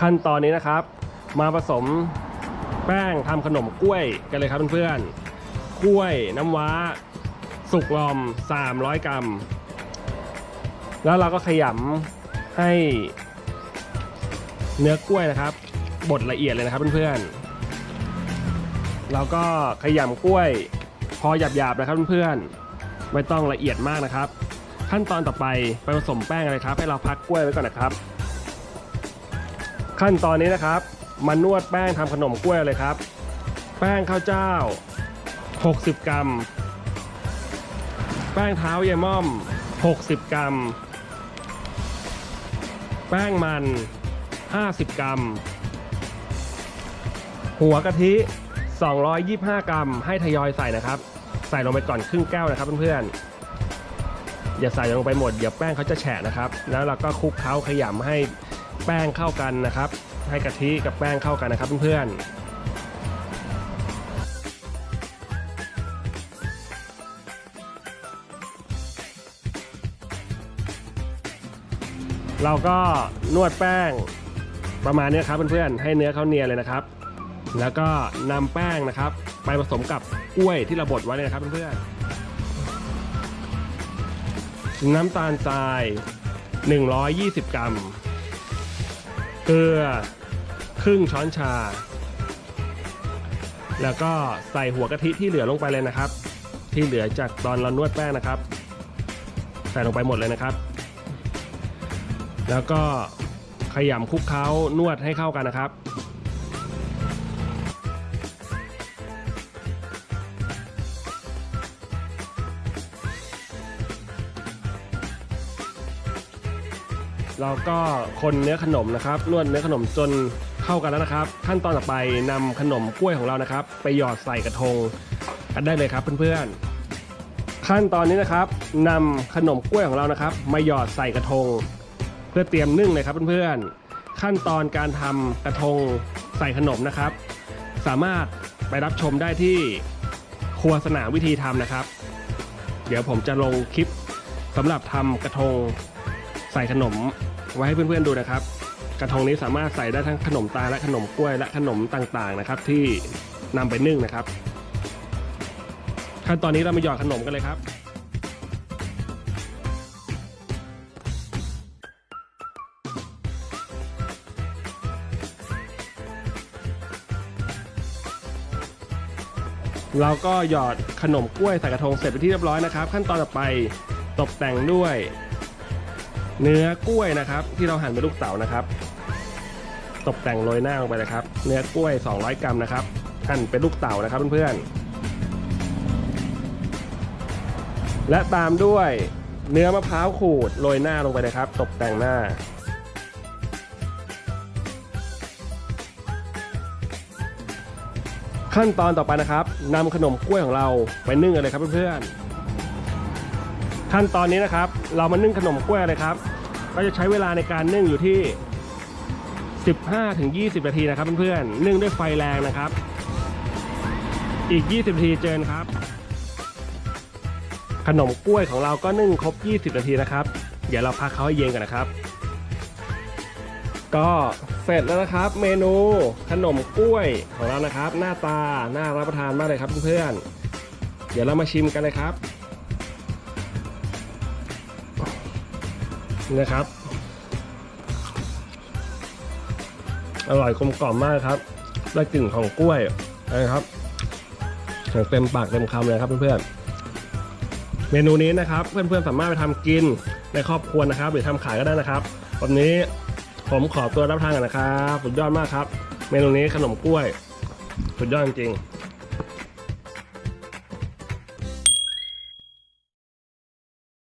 ขั้นตอนนี้นะครับ มาผสมแป้งทำขนมกล้วยกันเลยครับเพื่อนๆกล้วยน้ำว้า สุกลอม 300 กรัม แล้วเราก็ขยำให้เนื้อกล้วยนะครับบดละเอียดเลยนะครับเพื่อนๆเราก็ขยำกล้วยพอหยาบๆนะครับเพื่อนๆไม่ต้องละเอียดมากนะครับ ขั้นตอนต่อไปไปผสมแป้งเลยครับ ให้เราพักกล้วยไว้ก่อนนะครับ ขั้นตอนนี้นะครับมานวดแป้งทำขนมกล้วยเลยครับ แป้งข้าวเจ้า 60 กรัม แป้งเท้ายายม่อม 60 กรัม แป้งมัน 50 กรัม หัวกะทิ 225 กรัม ให้ทยอยใส่นะครับ ใส่ลงไปก่อนครึ่งแก้วนะครับเพื่อนๆ อย่าใส่ลงไปหมดเดี๋ยวแป้งเขาจะแฉะนะครับ แล้วเราก็คลุกเคล้าขยำให้แป้งเข้ากันนะครับ ให้กะทิกับแป้งเข้ากันนะครับเพื่อนๆ เราก็นวดแป้งประมาณนี้ครับเพื่อนๆให้เนื้อเขาเนียนเลยนะครับ แล้วก็นำแป้งนะครับ ไปผสมกับกล้วยที่เราบดไว้เลยนะครับเพื่อนๆ น้ำตาลทราย 120 กรัม เกลือครึ่งช้อนชา แล้วก็ใส่หัวกะทิที่เหลือลงไปเลยนะครับ ที่เหลือจากตอนเรานวดแป้งนะครับ ใส่ลงไปหมดเลยนะครับ แล้วก็ขยำคลุกเคล้านวดให้เข้ากันนะครับ เราก็คนเนื้อขนมนะครับนวดเนื้อขนมจนเข้ากันแล้วนะครับ ขั้นตอนต่อไปนำขนมกล้วยของเรานะครับ ไปหยอดใส่กระทงกันได้เลยครับเพื่อนๆ ขั้นตอนนี้นะครับนำขนมกล้วยของเรานะครับ มาหยอดใส่กระทง เพื่อเตรียมนึ่งเลยครับเพื่อนๆ ขั้นตอนการทำกระทงใส่ขนมนะครับ สามารถไปรับชมได้ที่ครัวสนามวิธีทำนะครับ เดี๋ยวผมจะลงคลิปสำหรับทำกระทงใส่ขนม ไว้ให้เพื่อนๆดูนะครับ กระทงนี้สามารถใส่ได้ทั้งขนมตาลและขนมกล้วยและขนมต่างๆนะครับ ที่นำไปนึ่งนะครับ ขั้นตอนนี้เรามาหยอดขนมกันเลยครับเราก็หยอดขนมกล้วยใส่กระทงเสร็จเป็นที่เรียบร้อยนะครับ ขั้นตอนต่อไปตกแต่งด้วย เนื้อกล้วยนะครับ ที่เราหั่นเป็นลูกเต๋านะครับ ตกแต่งโรยหน้าลงไปเลยครับ เนื้อกล้วย 200 กรัมนะครับหั่นเป็นลูกเต๋านะครับเพื่อนๆ และตามด้วยเนื้อมะพร้าวขูดโรยหน้าลงไปเลยครับ ตกแต่งหน้า ขั้นตอนต่อไปนะครับนำขนมกล้วยของเราไปนึ่งกันเลยครับเพื่อนๆขั้นตอนนี้นะครับ เรามานึ่งขนมกล้วยเลยครับ ก็จะใช้เวลาในการนึ่งอยู่ที่ 15-20 นาทีนะครับเพื่อนๆนึ่งด้วยไฟแรงนะครับ อีก 20 นาทีเจนครับ ขนมกล้วยของเราก็นึ่งครบ 20 นาทีนะครับ เดี๋ยวเราพักเขาให้เย็นกันนะครับ ก็เสร็จแล้วนะครับ เมนูขนมกล้วยของเรานะครับ หน้าตาน่ารับประทานมากเลยครับเพื่อนๆเดี๋ยวเรามาชิมกันเลยครับ นะครับ อร่อยกลมกล่อมมากครับได้กลิ่นของกล้วยนะครับอย่างเต็มปากเต็มคำเลยครับเพื่อนๆ เมนูนี้นะครับ เพื่อนๆสามารถไปทำกินในครอบครัวนะครับ หรือทำขายก็ได้นะครับวันนี้ผมขอตัวรับทานกันนะครับ สุดยอดมากครับ เมนูนี้ขนมกล้วย สุดยอดจริง